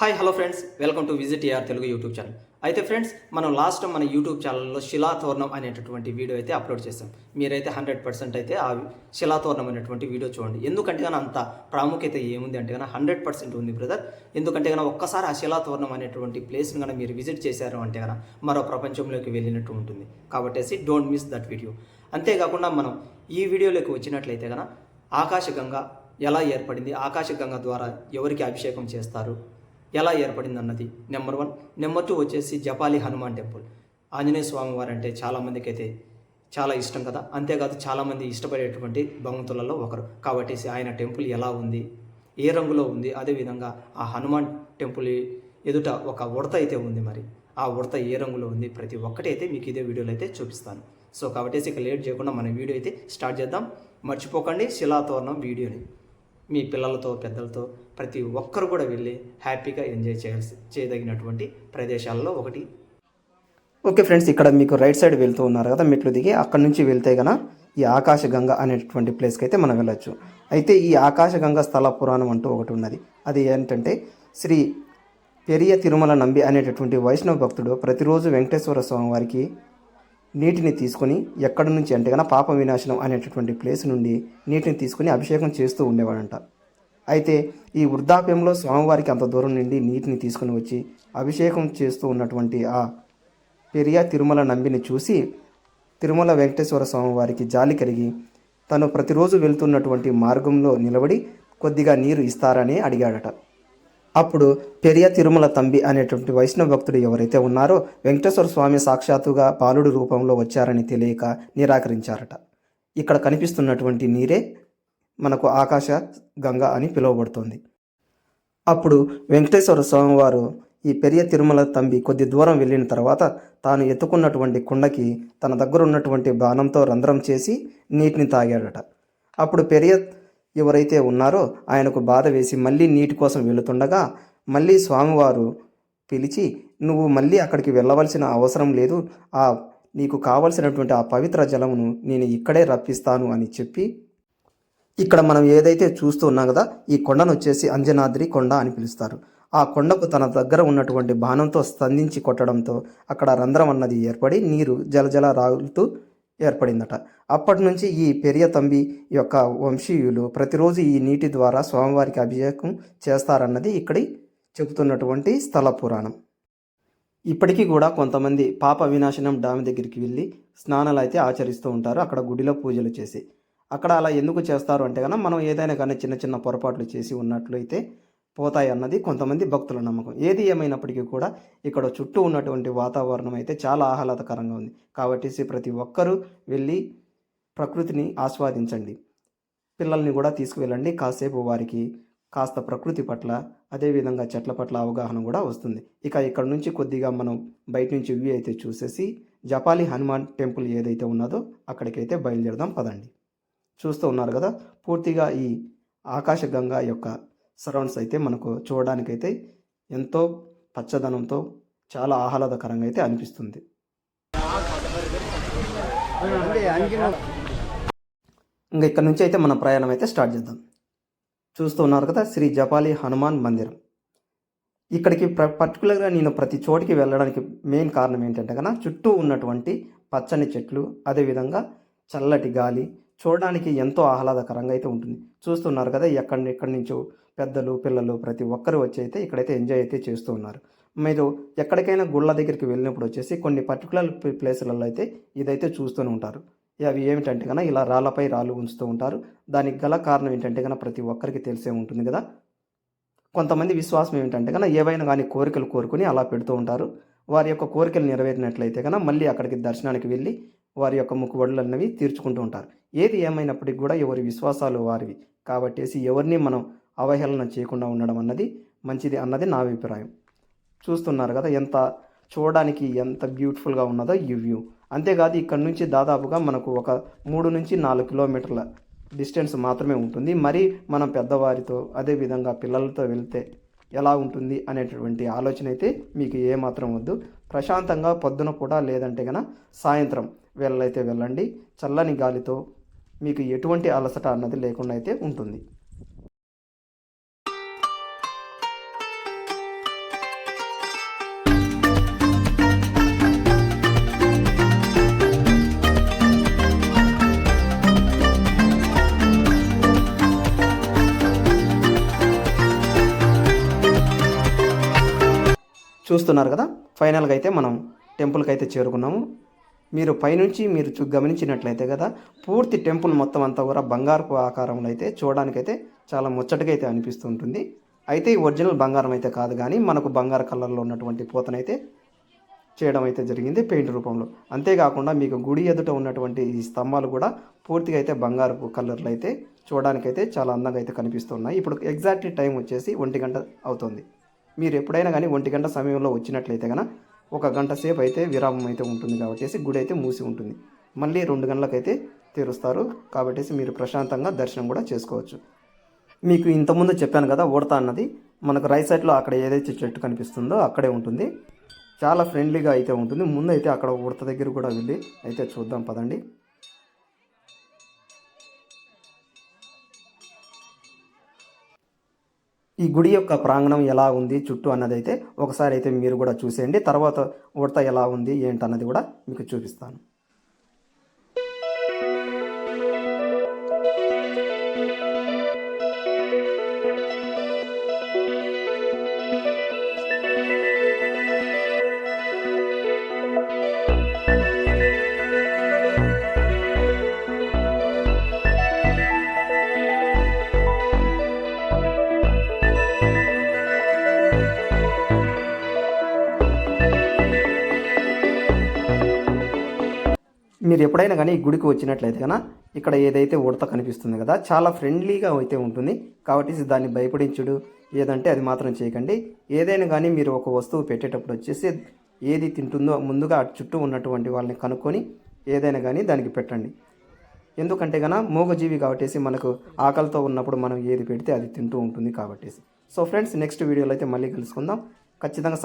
Hi hello friends. Welcome to visit AR Telugu YouTube channel. అయితే friends మనం last మన YouTube ఛానల్లో శిలాతోరణం అనేటటువంటి వీడియో అయితే అప్లోడ్ చేసాం మీరైతే హండ్రెడ్ పర్సెంట్ అయితే ఆ శిలాతోరణం అనేటువంటి వీడియో చూడండి. ఎందుకంటే కానీ అంత ప్రాముఖ్యత ఏముంది అంటే కానీ హండ్రెడ్ పర్సెంట్ ఉంది బ్రదర్. ఎందుకంటే కానీ ఒక్కసారి ఆ శిలాతోరణం అనేటువంటి ప్లేస్ని కానీ మీరు విజిట్ చేశారు అంటే కనుక మరో ప్రపంచంలోకి వెళ్ళినట్టు ఉంటుంది. కాబట్టి డోంట్ మిస్ దట్ వీడియో. అంతేకాకుండా మనం ఈ వీడియోలోకి వచ్చినట్లయితే కనుక ఆకాశగంగా ఎలా ఏర్పడింది? ఆకాశగంగా ద్వారా ఎవరికి అభిషేకం చేస్తారు? ఎలా ఏర్పడింది అన్నది నెంబర్ వన్ నెంబర్ టూ వచ్చేసి జపాలి హనుమాన్ టెంపుల్. ఆంజనేయ స్వామి వారు అంటే చాలామందికి అయితే చాలా ఇష్టం కదా. అంతేకాదు చాలామంది ఇష్టపడేటువంటి భగవంతులలో ఒకరు. కాబట్టి ఆయన టెంపుల్ ఎలా ఉంది? ఏ రంగులో ఉంది? అదేవిధంగా ఆ హనుమాన్ టెంపుల్ ఎదుట ఒక ఉడత అయితే ఉంది మరి. ఆ ఉడత ఏ రంగులో ఉంది? ప్రతి ఒక్కటి అయితే మీకు ఇదే వీడియోలో అయితే చూపిస్తాను. సో కాబట్టి ఇక లేట్ చేయకుండా మన వీడియో అయితే స్టార్ట్ చేద్దాం. మర్చిపోకండి శిలాతోరణం వీడియోని. మీ పిల్లలతో పెద్దలతో ప్రతి ఒక్కరు కూడా వెళ్ళి హ్యాపీగా ఎంజాయ్ చేయాల్సి చేయదగినటువంటి ప్రదేశాల్లో ఒకటి. ఓకే ఫ్రెండ్స్ ఇక్కడ మీకు రైట్ సైడ్ వెళ్తూ ఉన్నారు కదా మెట్లు దిగి అక్కడ నుంచి వెళ్తే గన ఈ ఆకాశగంగ అనేటటువంటి ప్లేస్కి అయితే మనం వెళ్ళొచ్చు. అయితే ఈ ఆకాశగంగ స్థల పురాణం అంటూ ఒకటి ఉన్నది. అది ఏంటంటే శ్రీ పెరియ తిరుమల నంబి అనేటటువంటి వైష్ణవ భక్తుడు ప్రతిరోజు వెంకటేశ్వర స్వామి వారికి నీటిని తీసుకొని ఎక్కడి నుంచి అంటే కన్నా పాప వినాశనం అనేటటువంటి ప్లేస్ నుండి నీటిని తీసుకొని అభిషేకం చేస్తూ ఉండేవాడంట. అయితే ఈ వృద్ధాప్యంలో స్వామివారికి అంత దూరం నుండి నీటిని తీసుకుని వచ్చి అభిషేకం చేస్తూ ఉన్నటువంటి ఆ పెరియ తిరుమల నంబిని చూసి తిరుమల వెంకటేశ్వర స్వామివారికి జాలి కలిగి తను ప్రతిరోజు వెళ్తున్నటువంటి మార్గంలో నిలబడి కొద్దిగా నీరు ఇస్తారని అడిగాడట. అప్పుడు పెరియ తిరుమల తంబి అనేటువంటి వైష్ణవ భక్తుడు ఎవరైతే ఉన్నారో వెంకటేశ్వర స్వామి సాక్షాత్తుగా బాలుడు రూపంలో వచ్చారని తెలియక నిరాకరించారట. ఇక్కడ కనిపిస్తున్నటువంటి నీరే మనకు ఆకాశ గంగ అని పిలువబడుతుంది. అప్పుడు వెంకటేశ్వర స్వామి వారు ఈ పెరియ తిరుమల తంబి కొద్ది దూరం వెళ్ళిన తర్వాత తాను ఎత్తుకున్నటువంటి కుండకి తన దగ్గర ఉన్నటువంటి బాణంతో రంధ్రం చేసి నీటిని తాగాడట. అప్పుడు పెరియ ఎవరైతే ఉన్నారో ఆయనకు బాధ వేసి మళ్ళీ నీటి కోసం వెళుతుండగా మళ్ళీ స్వామివారు పిలిచి నువ్వు మళ్ళీ అక్కడికి వెళ్ళవలసిన అవసరం లేదు. ఆ నీకు కావలసినటువంటి ఆ పవిత్ర జలమును నేను ఇక్కడే రప్పిస్తాను అని చెప్పి ఇక్కడ మనం ఏదైతే చూస్తూ ఉన్నాం కదా ఈ కొండను వచ్చేసి అంజనాద్రి కొండ అని పిలుస్తారు. ఆ కొండకు తన దగ్గర ఉన్నటువంటి బాణంతో స్పందించి కొట్టడంతో అక్కడ రంధ్రం అన్నది ఏర్పడి నీరు జలజల రాలుతూ ఏర్పడిందట. అప్పటి నుంచి ఈ పెరియ తంబి యొక్క వంశీయులు ప్రతిరోజు ఈ నీటి ద్వారా స్వామివారికి అభిషేకం చేస్తారన్నది ఇక్కడి చెబుతున్నటువంటి స్థల పురాణం. ఇప్పటికీ కూడా కొంతమంది పాప వినాశనం డ్యామ్ దగ్గరికి వెళ్ళి స్నానాలు అయితే ఆచరిస్తూ ఉంటారు. అక్కడ గుడిలో పూజలు చేసి. అక్కడ అలా ఎందుకు చేస్తారు అంటే కనుక మనం ఏదైనా కానీ చిన్న చిన్న పొరపాట్లు చేసి ఉన్నట్లయితే పోతాయి అన్నది కొంతమంది భక్తుల నమ్మకం. ఏది ఏమైనప్పటికీ కూడా ఇక్కడ చుట్టూ ఉన్నటువంటి వాతావరణం అయితే చాలా ఆహ్లాదకరంగా ఉంది. కాబట్టి ప్రతి ఒక్కరూ వెళ్ళి ప్రకృతిని ఆస్వాదించండి. పిల్లల్ని కూడా తీసుకువెళ్ళండి. కాసేపు వారికి కాస్త ప్రకృతి పట్ల అదేవిధంగా చెట్ల పట్ల అవగాహన కూడా వస్తుంది. ఇక ఇక్కడ నుంచి కొద్దిగా మనం బయట నుంచి వ్యూ అయితే చూసేసి జపాలి హనుమాన్ టెంపుల్ ఏదైతే ఉన్నదో అక్కడికైతే బయలుదేరదాం పదండి. చూస్తూ ఉన్నారు కదా పూర్తిగా ఈ ఆకాశగంగా యొక్క సరౌండ్స్ అయితే మనకు చూడడానికైతే ఎంతో పచ్చదనంతో చాలా ఆహ్లాదకరంగా అయితే అనిపిస్తుంది. ఇంకా ఇక్కడ నుంచి అయితే మన ప్రయాణం అయితే స్టార్ట్ చేద్దాం. చూస్తూ ఉన్నారు కదా శ్రీ జపాలి హనుమాన్ మందిరం. ఇక్కడికి ప్ర పర్టికులర్గా నేను ప్రతి చోటికి వెళ్ళడానికి మెయిన్ కారణం ఏంటంటే కన్నా చుట్టూ ఉన్నటువంటి పచ్చని చెట్లు అదేవిధంగా చల్లటి గాలి చూడడానికి ఎంతో ఆహ్లాదకరంగా అయితే ఉంటుంది. చూస్తున్నారు కదా ఎక్కడి ఎక్కడి నుంచో పెద్దలు పిల్లలు ప్రతి ఒక్కరు వచ్చి అయితే ఇక్కడైతే ఎంజాయ్ అయితే చేస్తూ ఉన్నారు. మీరు ఎక్కడికైనా గుళ్ళ దగ్గరికి వెళ్ళినప్పుడు వచ్చేసి కొన్ని పర్టికులర్ ప్లేసులలో అయితే ఇదైతే చూస్తూనే ఉంటారు. అవి ఏమిటంటే కన్నా ఇలా రాళ్ళపై రాళ్ళు ఉంచుతూ ఉంటారు. దానికి గల కారణం ఏంటంటే కన్నా ప్రతి ఒక్కరికి తెలిసే ఉంటుంది కదా. కొంతమంది విశ్వాసం ఏమిటంటే కన్నా ఏవైనా కానీ కోరికలు కోరుకుని అలా పెడుతూ ఉంటారు. వారి యొక్క కోరికలు నెరవేరినట్లయితే కన్నా మళ్ళీ అక్కడికి దర్శనానికి వెళ్ళి వారి యొక్క ముక్కుబడులు అన్నవి తీర్చుకుంటూ ఉంటారు. ఏది ఏమైనప్పటికీ కూడా ఎవరి విశ్వాసాలు వారివి. కాబట్టేసి ఎవరిని మనం అవహేళన చేయకుండా ఉండడం అన్నది మంచిది అన్నది నా అభిప్రాయం. చూస్తున్నారు కదా ఎంత చూడడానికి ఎంత బ్యూటిఫుల్గా ఉన్నదో ఈ వ్యూ. అంతేకాదు ఇక్కడ నుంచి దాదాపుగా మనకు ఒక మూడు నుంచి నాలుగు కిలోమీటర్ల డిస్టెన్స్ మాత్రమే ఉంటుంది. మరి మనం పెద్దవారితో అదేవిధంగా పిల్లలతో వెళ్తే ఎలా ఉంటుంది అనేటటువంటి ఆలోచన అయితే మీకు ఏమాత్రం వద్దు. ప్రశాంతంగా పొద్దున కూడా లేదంటే కనుక సాయంత్రం వెళ్ళైతే వెళ్ళండి. చల్లని గాలితో మీకు ఎటువంటి అలసట అన్నది లేకుండా అయితే ఉంటుంది. చూస్తున్నారు కదా? ఫైనల్గా అయితే మనం టెంపుల్కి అయితే చేరుకున్నాము. మీరు పైనుంచి మీరు చూ గమనించినట్లయితే కదా పూర్తి టెంపుల్ మొత్తం అంతా కూడా బంగారపు ఆకారంలో అయితే చూడడానికైతే చాలా ముచ్చటగా అయితే అనిపిస్తుంటుంది. అయితే ఈ ఒరిజినల్ బంగారం అయితే కాదు కానీ మనకు బంగారు కలర్లో ఉన్నటువంటి పూతనైతే చేయడం అయితే జరిగింది పెయింట్ రూపంలో. అంతేకాకుండా మీకు గుడి ఎదుట ఉన్నటువంటి ఈ స్తంభాలు కూడా పూర్తిగా అయితే బంగారపు కలర్లు అయితే చూడడానికైతే చాలా అందంగా అయితే కనిపిస్తున్నాయి. ఇప్పుడు ఎగ్జాక్ట్ టైం వచ్చేసి ఒంటి గంట అవుతుంది. మీరు ఎప్పుడైనా కానీ ఒంటి గంట సమయంలో వచ్చినట్లయితే కనుక ఒక గంట సేపు అయితే విరామం అయితే ఉంటుంది కాబట్టి గుడి అయితే మూసి ఉంటుంది. మళ్ళీ రెండు గంటలకైతే తెరుస్తారు కాబట్టి మీరు ప్రశాంతంగా దర్శనం కూడా చేసుకోవచ్చు. మీకు ఇంతకుముందు చెప్పాను కదా ఉడత అన్నది. మనకు రైట్ సైడ్లో అక్కడ ఏదైతే చెట్టు కనిపిస్తుందో అక్కడే ఉంటుంది. చాలా ఫ్రెండ్లీగా అయితే ఉంటుంది. ముందు అయితే అక్కడ ఉడత దగ్గర కూడా వెళ్ళి అయితే చూద్దాం పదండి. ఈ గుడి యొక్క ప్రాంగణం ఎలా ఉంది చుట్టూ అన్నది అయితే ఒకసారి అయితే మీరు కూడా చూసేయండి. తర్వాత ఉడత ఎలా ఉంది ఏంటన్నది కూడా మీకు చూపిస్తాను. మీరు ఎప్పుడైనా కానీ ఈ గుడికి వచ్చినట్లయితే కనుక ఇక్కడ ఏదైతే ఉడత కనిపిస్తుంది కదా చాలా ఫ్రెండ్లీగా అయితే ఉంటుంది. కాబట్టి దాన్ని భయపడించుడు. ఏదంటే అది మాత్రం చేయకండి. ఏదైనా కానీ మీరు ఒక వస్తువు పెట్టేటప్పుడు వచ్చేసి ఏది తింటుందో ముందుగా అటు చుట్టూ ఉన్నటువంటి వాళ్ళని కనుక్కొని ఏదైనా కానీ దానికి పెట్టండి. ఎందుకంటే కన మూగజీవి కాబట్టేసి మనకు ఆకలితో ఉన్నప్పుడు మనం ఏది పెడితే అది తింటూ ఉంటుంది కాబట్టేసి. సో ఫ్రెండ్స్ నెక్స్ట్ వీడియోలో అయితే మళ్ళీ కలుసుకుందాం. ఖచ్చితంగా